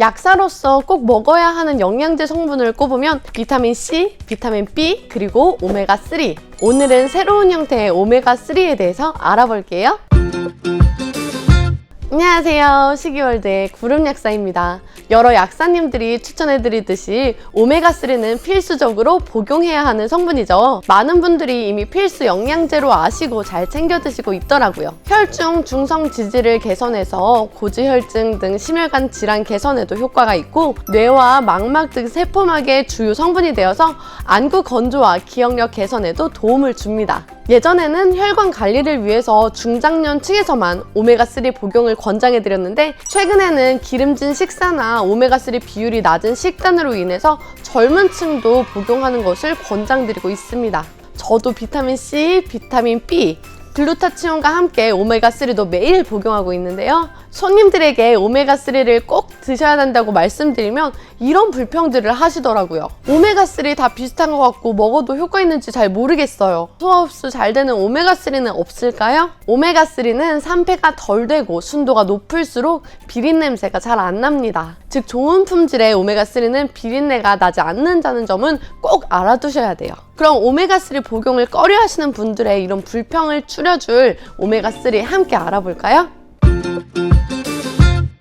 약사로서 꼭 먹어야 하는 영양제 성분을 꼽으면 비타민 C, 비타민 B, 그리고 오메가3. 오늘은 새로운 형태의 오메가3에 대해서 알아볼게요. 안녕하세요. 시기월드의 구름 약사입니다. 여러 약사님들이 추천해드리듯이 오메가3는 필수적으로 복용해야 하는 성분이죠. 많은 분들이 이미 필수 영양제로 아시고 잘 챙겨 드시고 있더라고요. 혈중 중성 지질을 개선해서 고지혈증 등 심혈관 질환 개선에도 효과가 있고 뇌와 망막 등 세포막의 주요 성분이 되어서 안구 건조와 기억력 개선에도 도움을 줍니다. 예전에는 혈관 관리를 위해서 중장년층에서만 오메가3 복용을 권장해 드렸는데 최근에는 기름진 식사나 오메가3 비율이 낮은 식단으로 인해서 젊은 층도 복용하는 것을 권장드리고 있습니다. 저도 비타민 C, 비타민 B, 글루타치온과 함께 오메가3도 매일 복용하고 있는데요. 손님들에게 오메가3를 꼭 드셔야 된다고 말씀드리면 이런 불평들을 하시더라고요. 오메가3 다 비슷한 것 같고 먹어도 효과 있는지 잘 모르겠어요. 소화 흡수 잘 되는 오메가3는 없을까요? 오메가3는 산패가 덜 되고 순도가 높을수록 비린 냄새가 잘 안 납니다. 즉 좋은 품질의 오메가3는 비린내가 나지 않는다는 점은 꼭 알아두셔야 돼요. 그럼 오메가3 복용을 꺼려 하시는 분들의 이런 불평을 줄여줄 오메가3 함께 알아볼까요?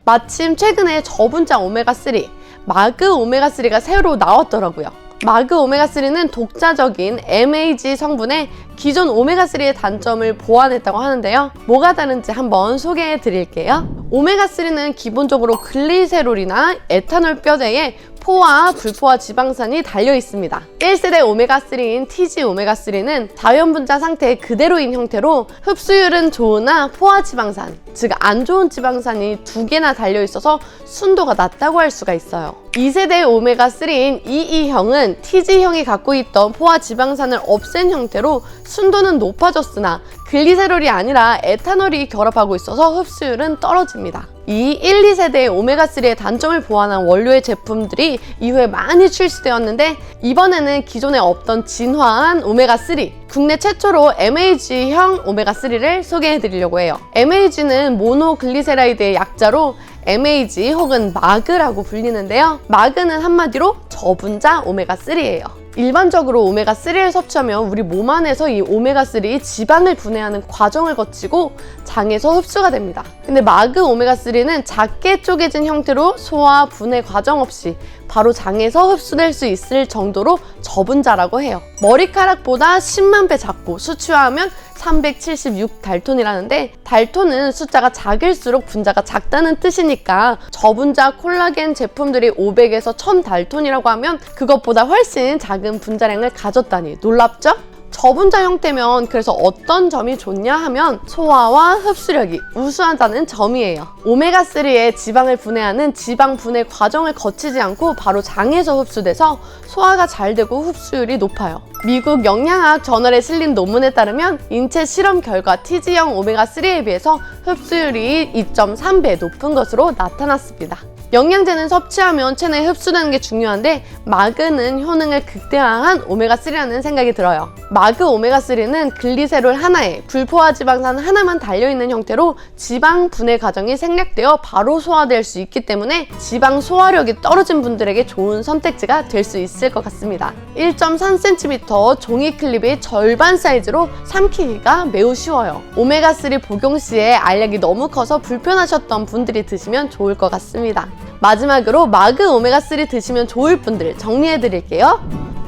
마침 최근에 저분자 오메가3, 마그 오메가3가 새로 나왔더라고요. 마그 오메가3는 독자적인 MAG 성분에 기존 오메가3의 단점을 보완했다고 하는데요. 뭐가 다른지 한번 소개해 드릴게요. 오메가3는 기본적으로 글리세롤이나 에탄올 뼈대에 포화, 불포화 지방산이 달려 있습니다. 1세대 오메가3인 TG 오메가3는 자연 분자 상태 그대로인 형태로 흡수율은 좋으나 포화 지방산, 즉 안 좋은 지방산이 두 개나 달려 있어서 순도가 낮다고 할 수가 있어요. 2세대 오메가3인 EE형은 TG형이 갖고 있던 포화 지방산을 없앤 형태로 순도는 높아졌으나 글리세롤이 아니라 에탄올이 결합하고 있어서 흡수율은 떨어집니다. 이 1, 2세대의 오메가3의 단점을 보완한 원료의 제품들이 이후에 많이 출시되었는데 이번에는 기존에 없던 진화한 오메가3 국내 최초로 MAG형 오메가3를 소개해 드리려고 해요. MAG는 모노글리세라이드의 약자로 MAG 혹은 마그라고 불리는데요. 마그는 한마디로 저분자 오메가3예요. 일반적으로 오메가3를 섭취하면 우리 몸 안에서 이 오메가3 지방을 분해하는 과정을 거치고 장에서 흡수가 됩니다. 근데 마그 오메가3는 작게 쪼개진 형태로 소화, 분해 과정 없이 바로 장에서 흡수될 수 있을 정도로 저분자라고 해요. 머리카락보다 10만 배 작고 수치화하면 376 달톤이라는데 달톤은 숫자가 작을수록 분자가 작다는 뜻이니까 저분자 콜라겐 제품들이 500에서 1000 달톤이라고 하면 그것보다 훨씬 작은 분자량을 가졌다니 놀랍죠? 저분자 형태면 그래서 어떤 점이 좋냐 하면 소화와 흡수력이 우수하다는 점이에요. 오메가3의 지방을 분해하는 지방 분해 과정을 거치지 않고 바로 장에서 흡수돼서 소화가 잘 되고 흡수율이 높아요. 미국 영양학 저널에 실린 논문에 따르면 인체 실험 결과 TG형 오메가3에 비해서 흡수율이 2.3배 높은 것으로 나타났습니다. 영양제는 섭취하면 체내에 흡수되는 게 중요한데 마그는 효능을 극대화한 오메가3라는 생각이 들어요. 마그 오메가3는 글리세롤 하나에 불포화 지방산 하나만 달려있는 형태로 지방 분해 과정이 생략되어 바로 소화될 수 있기 때문에 지방 소화력이 떨어진 분들에게 좋은 선택지가 될 수 있을 것 같습니다. 1.3cm 종이 클립의 절반 사이즈로 삼키기가 매우 쉬워요. 오메가3 복용 시에 알약이 너무 커서 불편하셨던 분들이 드시면 좋을 것 같습니다. 마지막으로 마그 오메가3 드시면 좋을 분들 정리해 드릴게요.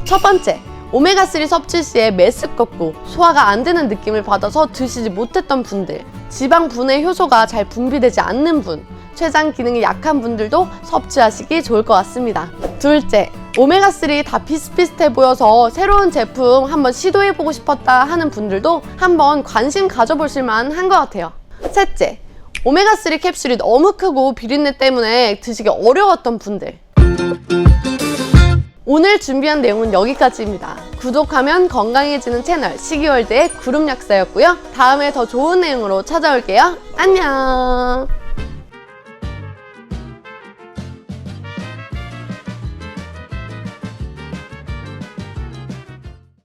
첫 번째, 오메가3 섭취 시에 메스껍고 소화가 안 되는 느낌을 받아서 드시지 못했던 분들, 지방 분해 효소가 잘 분비되지 않는 분, 췌장 기능이 약한 분들도 섭취하시기 좋을 것 같습니다. 둘째, 오메가3 다 비슷비슷해 보여서 새로운 제품 한번 시도해보고 싶었다 하는 분들도 한번 관심 가져보실 만한 것 같아요. 셋째, 오메가3 캡슐이 너무 크고 비린내 때문에 드시기 어려웠던 분들. 오늘 준비한 내용은 여기까지입니다. 구독하면 건강해지는 채널 시기월드의 구름 약사였고요. 다음에 더 좋은 내용으로 찾아올게요. 안녕!